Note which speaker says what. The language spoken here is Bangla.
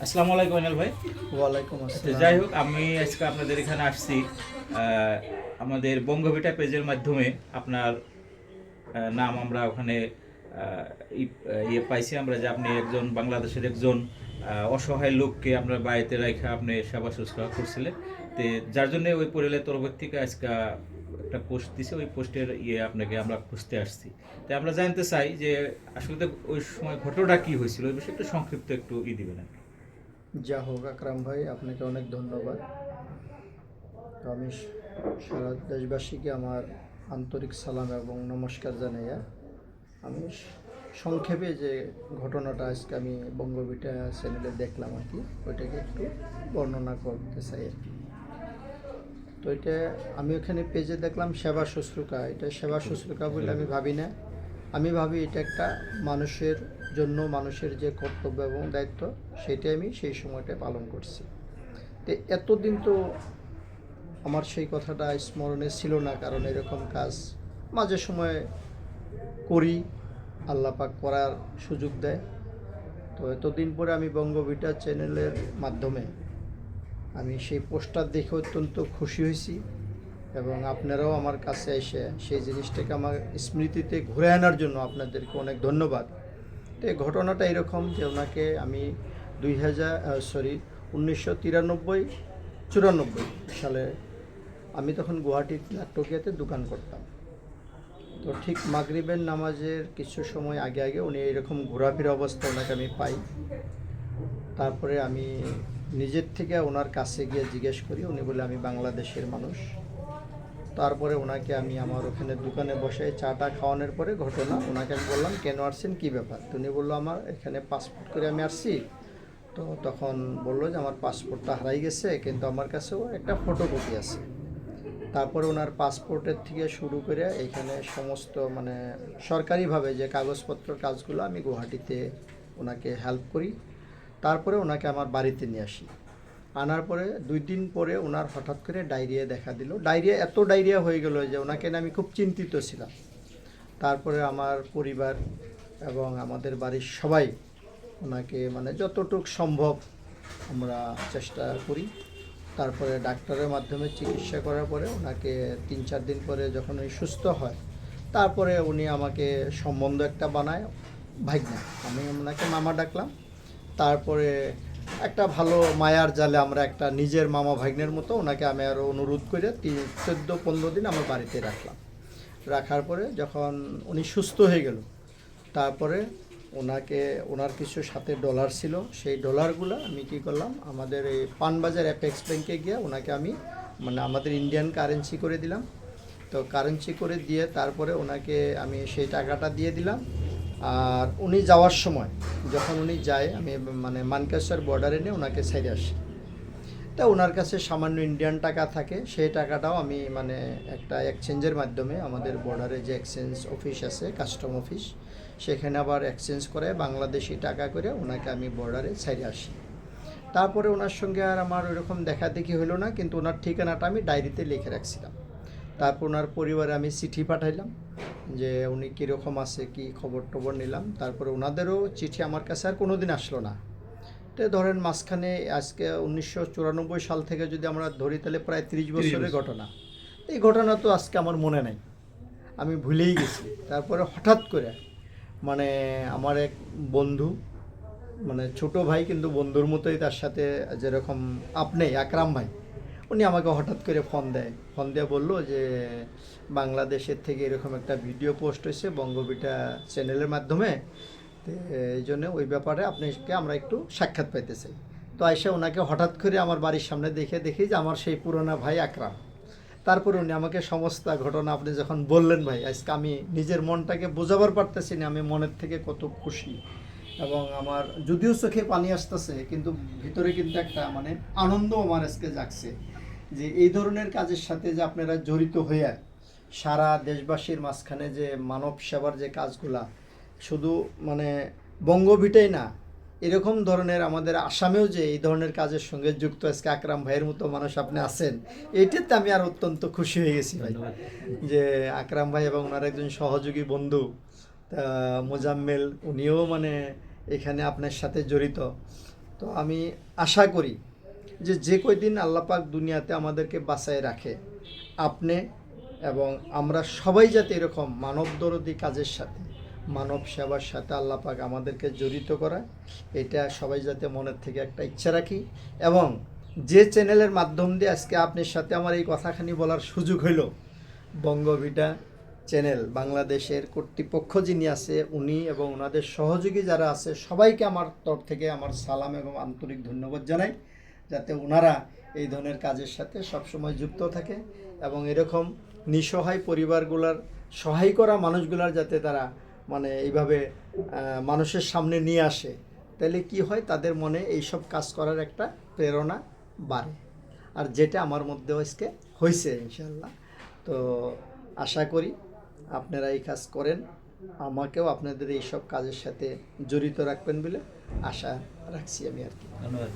Speaker 1: আসসালামু আলাইকুম আইনাল ভাই।
Speaker 2: ওয়ালাইকুম
Speaker 1: তো
Speaker 2: আসসালাম।
Speaker 1: যাই হোক আমি আজকে আপনাদের এখানে আসছি আমাদের বঙ্গভিটা পেজের মাধ্যমে। আপনার নাম আমরা ওখানে ই- ইয়ে পাইছি আমরা যে আপনি একজন বাংলাদেশের একজন অসহায় লোককে আপনার বাড়িতে রেখে আপনি সেবা শুশ্রূষা করছিলেন। তো যার জন্য ওই পরিবারের তরফ থেকে আজকে একটা পোস্ট দিছে, ওই পোস্টের ইয়ে আপনাকে আমরা খুঁজতে আসছি। তাই আমরা জানতে চাই যে আসলে ওই সময় ঘটনাটা কি হয়েছিল, ওই বিষয়ে একটু সংক্ষিপ্ত একটু ই দিবেন আর।
Speaker 2: যা হোক, আকরাম ভাই, আপনাকে অনেক ধন্যবাদ। আমি সারা দেশবাসীকে আমার আন্তরিক সালাম এবং নমস্কার জানাইয়া আমি সংক্ষেপে যে ঘটনাটা আজকে আমি বঙ্গবিটা চ্যানেলে দেখলাম আর কি, ওইটাকে একটু বর্ণনা করতে চাই আর কি। তো এটা আমি ওখানে পেজে দেখলাম সেবা শুশ্রূষা। এটা সেবা শুশ্রূষা বলে আমি ভাবি না। আমি ভাবি এটা একটা মানুষের জন্য, মানুষের যে কর্তব্য এবং দায়িত্ব সেটা আমি সেই সময়টা পালন করছি। তো এতদিন তো আমার সেই কথাটা স্মরণে ছিল না, কারণ এরকম কাজ মাঝে সময়ে করি, আল্লাহ পাক করার সুযোগ দেয়। তো এতদিন পরে আমি বঙ্গবিটা চ্যানেলের মাধ্যমে আমি সেই পোস্টার দেখে অত্যন্ত খুশি হয়েছি এবং আপনারাও আমার কাছে এসে সেই জিনিসটাকে আমার স্মৃতিতে ঘুরে আনার জন্য আপনাদেরকে অনেক ধন্যবাদ। তো এই ঘটনাটা এরকম যে ওনাকে আমি দুই হাজার সরি উনিশশো তিরানব্বই, চুরানব্বই সালে আমি তখন গুয়াহাটির লাট্টকিয়াতে দোকান করতাম। তো ঠিক মাগরিবের নামাজের কিছু সময় আগে আগে উনি এরকম ঘোরাফেরা অবস্থা ওনাকে আমি পাই। তারপরে আমি নিজের থেকে ওনার কাছে গিয়ে জিজ্ঞেস করি, উনি বলে, আমি বাংলাদেশের মানুষ। তারপরে ওনাকে আমি আমার ওখানে দোকানে বসে চাটা খাওয়ানোর পরে ঘটনা, ওনাকে আমি বললাম, কেন আসছেন? কী ব্যাপার? তো উনি বলল, আমার এখানে পাসপোর্ট করে আমি আসছি। তো তখন বলল যে, আমার পাসপোর্টটা হারাই গেছে, কিন্তু আমার কাছেও একটা ফটোকপি আছে। তারপরে ওনার পাসপোর্টের থেকে শুরু করে এখানে সমস্ত মানে সরকারিভাবে যে কাগজপত্র কাজগুলো, আমি গুয়াহাটিতে ওনাকে হেল্প করি। তারপরে ওনাকে আমার বাড়িতে নিয়ে আসি। আনার পরে দুই দিন পরে ওনার হঠাৎ করে ডায়রিয়া দেখা দিল। ডায়রিয়া এত ডায়রিয়া হয়ে গেল যে ওনাকে আমি খুব চিন্তিত ছিলাম। তারপরে আমার পরিবার এবং আমাদের বাড়ির সবাই ওনাকে মানে যতটুক সম্ভব আমরা চেষ্টা করি। তারপরে ডাক্তারের মাধ্যমে চিকিৎসা করার পরে ওনাকে তিন চার দিন পরে যখন উনি সুস্থ হয়, তারপরে উনি আমাকে সম্বন্ধ একটা বানায় ভাইগনা আমি ওনাকে মামা ডাকলাম। তারপরে একটা ভালো মায়ার জালে আমরা একটা নিজের মামা ভাগ্নের মতো ওনাকে আমি আরও অনুরোধ করে তিন, চোদ্দ, পনেরো দিন আমার বাড়িতে রাখলাম। রাখার পরে যখন উনি সুস্থ হয়ে গেল, তারপরে ওনাকে, ওনার কিছু সাথে ডলার ছিল, সেই ডলারগুলো আমি কি করলাম, আমাদের এই পানবাজার অ্যাপেক্স ব্যাংকে গিয়ে ওনাকে আমি মানে আমাদের ইন্ডিয়ান কারেন্সি করে দিলাম। তো কারেন্সি করে দিয়ে তারপরে ওনাকে আমি সেই টাকাটা দিয়ে দিলাম। আর উনি যাওয়ার সময় যখন উনি যায়, আমি মানে মানকেশ্বর বর্ডারে নিয়ে ওনাকে ছেড়ে আসি। তা ওনার কাছে সামান্য ইন্ডিয়ান টাকা থাকে, সেই টাকাটাও আমি মানে একটা এক্সচেঞ্জের মাধ্যমে আমাদের বর্ডারে যে এক্সচেঞ্জ অফিস আছে কাস্টম অফিস সেখানে আবার এক্সচেঞ্জ করে বাংলাদেশি টাকা করে ওনাকে আমি বর্ডারে ছেড়ে আসি। তারপরে ওনার সঙ্গে আর আমার ওইরকম দেখা দেখি হলো না, কিন্তু ওনার ঠিকানাটা আমি ডায়েরিতে লিখে রাখছিলাম। তারপর ওনার পরিবারে আমি চিঠি পাঠাইলাম। যে উনি কীরকম আছে কি খবর টবর নিলাম। তারপরে ওনাদেরও চিঠি আমার কাছে আর কোনো দিন আসলো না। তো ধরেন মাঝখানে আজকে উনিশশো চুরানব্বই সাল থেকে যদি আমরা ধরি তাহলে প্রায় তিরিশ বছরের
Speaker 1: বছর।
Speaker 2: ঘটনা। এই ঘটনা তো আজকে আমার মনে নাই। আমি ভুলেই গেছি। তারপরে হঠাৎ করে মানে আমার এক বন্ধু মানে ছোট ভাই কিন্তু বন্ধুর মতোই তার সাথে যেরকম আপনি আকরাম ভাই উনি আমাকে হঠাৎ করে ফোন দেয়। ফোন দিয়ে বলল যে, বাংলাদেশের থেকে এরকম একটা ভিডিও পোস্ট হয়েছে বঙ্গবিটা চ্যানেলের মাধ্যমে। এই জন্য ওই ব্যাপারে আপনাকে আমরা একটু সাক্ষাৎ পাইতে চাই তো আইসা ওনাকে হঠাৎ করে আমার বাড়ির সামনে দেখে দেখি যে, আমার সেই পুরোনো ভাই আকরাম। তারপর উনি আমাকে সমস্ত ঘটনা আপনি যখন বললেন ভাই, আজকে আমি নিজের মনটাকে বোঝাবার পারতেছি না, আমি মনের থেকে কত খুশি। এবং আমার যদিও চোখে পানি আসতেছে, কিন্তু ভিতরে কিন্তু একটা মানে আনন্দ আমার আজকে জাগছে। যে এই ধরনের কাজের সাথে যে আপনারা জড়িত হয়ে সারা দেশবাসীর মাঝখানে যে মানব সেবার যে কাজগুলা শুধু মানে বঙ্গভিটাই না এরকম ধরনের আমাদের আসামেও যে এই ধরনের কাজের সঙ্গে যুক্ত আজকে আকরাম ভাইয়ের মতো মানুষ আপনি আছেন এইটাতে আমি আর অত্যন্ত খুশি হয়ে গেছি ভাই। যে আকরাম ভাই এবং ওনার একজন সহযোগী বন্ধু তা মোজাম্মেল উনিও মানে এখানে আপনার সাথে জড়িত। তো আমি আশা করি যে যে কয়দিন আল্লাপাক দুনিয়াতে আমাদেরকে বাঁচায় রাখে, আপনি এবং আমরা সবাই যাতে এরকম মানবদরদি কাজের সাথে, মানব সেবার সাথে আল্লাপাক আমাদেরকে জড়িত করায়, এটা সবাই যাতে মনের থেকে একটা ইচ্ছা রাখি এবং যে চ্যানেলের মাধ্যম দিয়ে আজকে আপনার সাথে আমার এই কথাখানি বলার সুযোগ হইল বঙ্গভিটা চ্যানেল, বাংলাদেশের কর্তৃপক্ষ যিনি আছে, উনি এবং ওনাদের সহযোগী যারা আছে, সবাইকে আমার তরফ থেকে আমার সালাম এবং আন্তরিক ধন্যবাদ জানাই। যাতে ওনারা এই ধরনের কাজের সাথে সবসময় যুক্ত থাকে এবং এরকম নিঃসহায় পরিবারগুলার, সহায় করা মানুষগুলার যাতে তারা মানে এইভাবে মানুষের সামনে নিয়ে আসে। তাহলে কি হয়? তাদের মনে এইসব কাজ করার একটা প্রেরণা বাড়ে। আর যেটা আমার মধ্যে আজকে হয়েছে ইনশাল্লাহ তো আশা করি আপনারা এই কাজ করেন। আমাকেও আপনাদের এইসব কাজের সাথে জড়িত রাখবেন বলে আশা রাখছি আমি আর কি।
Speaker 1: ধন্যবাদ।